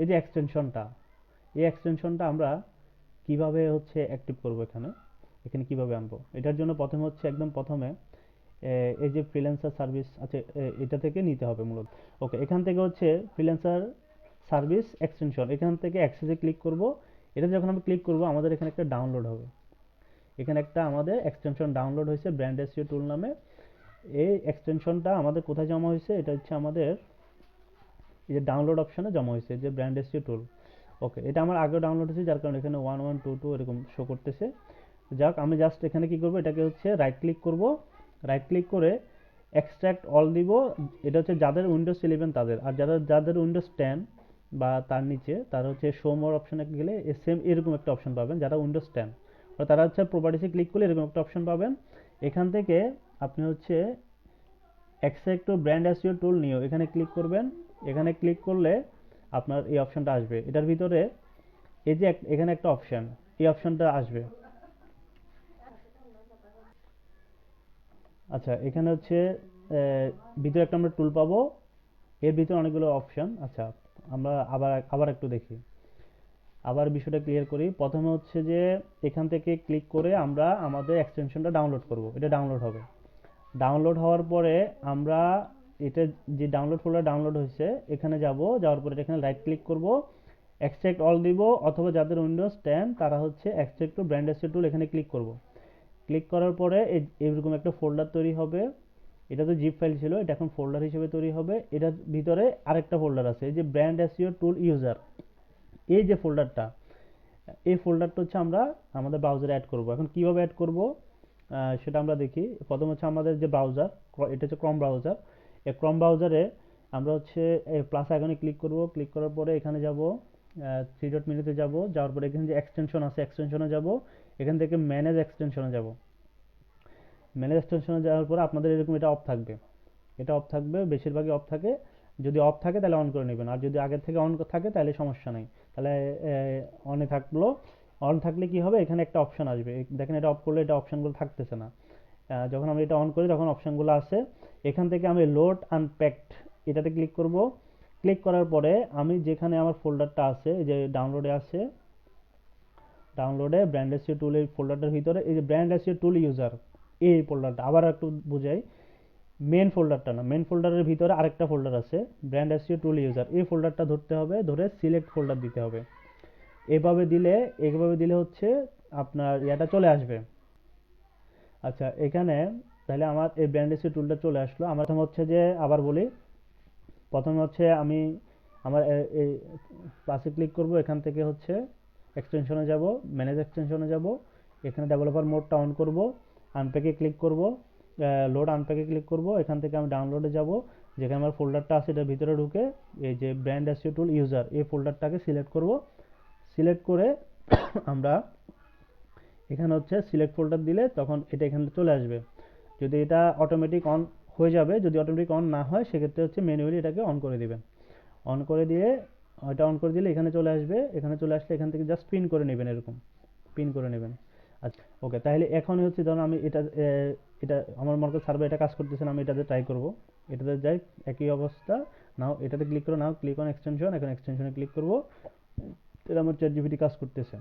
এই যে এক্সটেনশনটা এই এক্সটেনশনটা আমরা কীভাবে হচ্ছে অ্যাক্টিভ করব এখানে? এখানে কীভাবে আনব? এটার জন্য প্রথমে হচ্ছে একদম প্রথমে এই যে ফ্রিল্যান্সার সার্ভিস আছে এটা থেকে নিতে হবে মূলত। ওকে, এখান থেকে হচ্ছে ফ্রিল্যান্সার সার্ভিস এক্সটেনশন এখান থেকে অ্যাক্সেসে ক্লিক করব। এটা যখন আমি ক্লিক করব, আমাদের এখানে একটা ডাউনলোড হবে। এখানে একটা আমাদের এক্সটেনশন ডাউনলোড হয়েছে ব্র্যান্ড এসিও টুল নামে। এই এক্সটেনশনটা আমাদের কোথায় জমা হয়েছে? এটা হচ্ছে আমাদের এই যে ডাউনলোড অপশনে জমা হয়েছে যে ব্র্যান্ড এসিও টুল ওকে এটা আমার আগে ডাউনলোড হয়েছে, যার কারণে এখানে ওয়ান ওয়ান টু টু এরকম শো করতেছে। যাক, আমি জাস্ট এখানে কি করব, এটাকে হচ্ছে রাইট ক্লিক করব। রাইট ক্লিক করে এক্সট্রাক্ট অল দিব। এটা হচ্ছে যাদের উইন্ডোজ ইলেভেন তাদের। আর যাদের যাদের উইন্ডোজ টেন বা তার নিচে, তারা হচ্ছে শো মোর অপশনে গেলে সেম এরকম একটা অপশন পাবেন, যারা উইন্ডোজ টেন তারা হচ্ছে প্রপার্টিসে ক্লিক করলে এরকম একটা অপশন পাবেন। এখান থেকে আপনি হচ্ছে এক্সট্রাক্ট টু ব্র্যান্ড অ্যাসিও টুল নিও এখানে ক্লিক করবেন। এখানে ক্লিক করলে আপনার এই অপশনটা আসবে। এটার ভিতরে এই যে এখানে একটা অপশন এই অপশনটা আসবে। আচ্ছা এখানে হচ্ছে ভিতরে একটা আমরা টুল পাবো। এর ভিতরে অনেকগুলো অপশন আচ্ছা আমরা আবার আবার একটু দেখি। আবার বিষয়টা ক্লিয়ার করি। প্রথমে হচ্ছে যে, এখান থেকে ক্লিক করে আমরা আমাদের এক্সটেনশনটা ডাউনলোড করব। এটা ডাউনলোড হবে। ডাউনলোড হওয়ার পরে আমরা এটা যে ডাউনলোড ফোল্ডার ডাউনলোড হয়েছে, এখানে যাব, যাওয়ার পরে এখানে রাইট ক্লিক করব এক্সট্রাক্ট অল দিব, অথবা যাদের উইন্ডোজ টেন তারা হচ্ছে এক্সট্রাক্ট টু ব্র্যান্ড টুল এখানে ক্লিক করব। ক্লিক করার পরে এরকম একটা ফোল্ডার তৈরি হবে। এটা তো জিপ ফাইল ছিল, এটা এখন ফোল্ডার হিসেবে তৈরি হবে। এটার ভিতরে আরেকটা ফোল্ডার আছে যে ব্র্যান্ড এসিও টুল ইউজার এই যে ফোল্ডারটা এই ফোল্ডারটা হচ্ছে আমরা আমাদের ব্রাউজারে অ্যাড করব। এখন কীভাবে অ্যাড করব? সেটা আমরা দেখি। প্রথম হচ্ছে আমাদের যে ব্রাউজার এটা হচ্ছে ক্রম ব্রাউজার এই ক্রম ব্রাউজারে আমরা হচ্ছে প্লাস আইকনে ক্লিক করব। ক্লিক করার পরে এখানে যাব থ্রি ডট মেনুতে যাব। যাওয়ার পরে এখানে যে এক্সটেনশন আছে এক্সটেনশনে যাব। এখান থেকে ম্যানেজ এক্সটেনশনে যাব। ম্যানেজ এক্সটেনশনে যাওয়ার পরে আপনাদের এরকম এটা অফ থাকবে। এটা অফ থাকবে, বেশিরভাগই অফ থাকে। যদি অফ থাকে তাহলে অন করে নেবেন। আর যদি আগের থেকে অন থাকে তাহলে সমস্যা নেই। তাহলে অনে থাকল। অন থাকলে কি হবে? এখানে একটা অপশন আসবে। দেখেন এটা অফ করলে এটা অপশনগুলো থাকতেছে না। যখন আমরা এটা অন করি, তখন অপশনগুলো আসে। এখান থেকে আমি লোড আনপ্যাকড এটাতে ক্লিক করব। ক্লিক করার পরে আমি যেখানে আমার ফোল্ডারটা আছে যে ডাউনলোডে আছে ডাউনলোডে ব্র্যান্ড এসিও টুল এই ফোল্ডারটার ভিতরে, এই যে ব্র্যান্ড এসিও টুল ইউজার এই ফোল্ডারটা আবার একটু বুঝাই। মেন ফোল্ডারটা না মেন ফোল্ডারের ভিতরে আরেকটা ফোল্ডার আছে ব্র্যান্ড এসিও টুল ইউজার এই ফোল্ডারটা ধরতে হবে, ধরে সিলেক্ট ফোল্ডার দিতে হবে। এভাবে দিলে এভাবে দিলে হচ্ছে আপনার ইয়াটা চলে আসবে। আচ্ছা এখানে তাহলে আমার এই ব্র্যান্ড এসিও টুলটা চলে আসলো। আমার প্রথম হচ্ছে যে আবার বলি, প্রথমে হচ্ছে আমি আমার এই পাশে ক্লিক করব, এখান থেকে হচ্ছে এক্সটেনশনে যাব ম্যানেজ এক্সটেনশনে যাব, এখানে ডেভেলপার মোডটা অন করব আনপ্যাকে ক্লিক করব লোড আনপ্যাকে ক্লিক করব, এখান থেকে আমি ডাউনলোডে যাব, যেখানে আমার ফোল্ডারটা আছে, এটার ভিতরে ঢুকে এই যে ব্র্যান্ড এসিও টুল ইউজার এই ফোল্ডারটাকে সিলেক্ট করব। সিলেক্ট করে আমরা এখানে হচ্ছে সিলেক্ট ফোল্ডার দিলে তখন এটা এখানে চলে আসবে। যদি এটা অটোমেটিক অন হয়ে যাবে, যদি অটোমেটিক অন না হয়, সেক্ষেত্রে হচ্ছে ম্যানুয়ালি এটাকে অন করে দিবেন। অন করে দিয়ে এটা অন করে দিলে এখানে চলে আসবে, এখানে চলে আসলে এখান থেকে জাস্ট পিন করে নেবেন এরকম। পিন করে নেবেন। আচ্ছা ওকে তাহলে এখন হচ্ছে ধরুন আমি এটা এটা, আমার মনে করি সার্ভার এটা কাজ করতেছে আমি এটাতে ট্রাই করব। এটাতে যাই, একই অবস্থা, নাও এটাতে ক্লিক করে, নাও ক্লিক অন এক্সটেনশন এখন এক্সটেনশনে ক্লিক করব। এটা আমার চ্যাট জিপিটি কাজ করতেছে।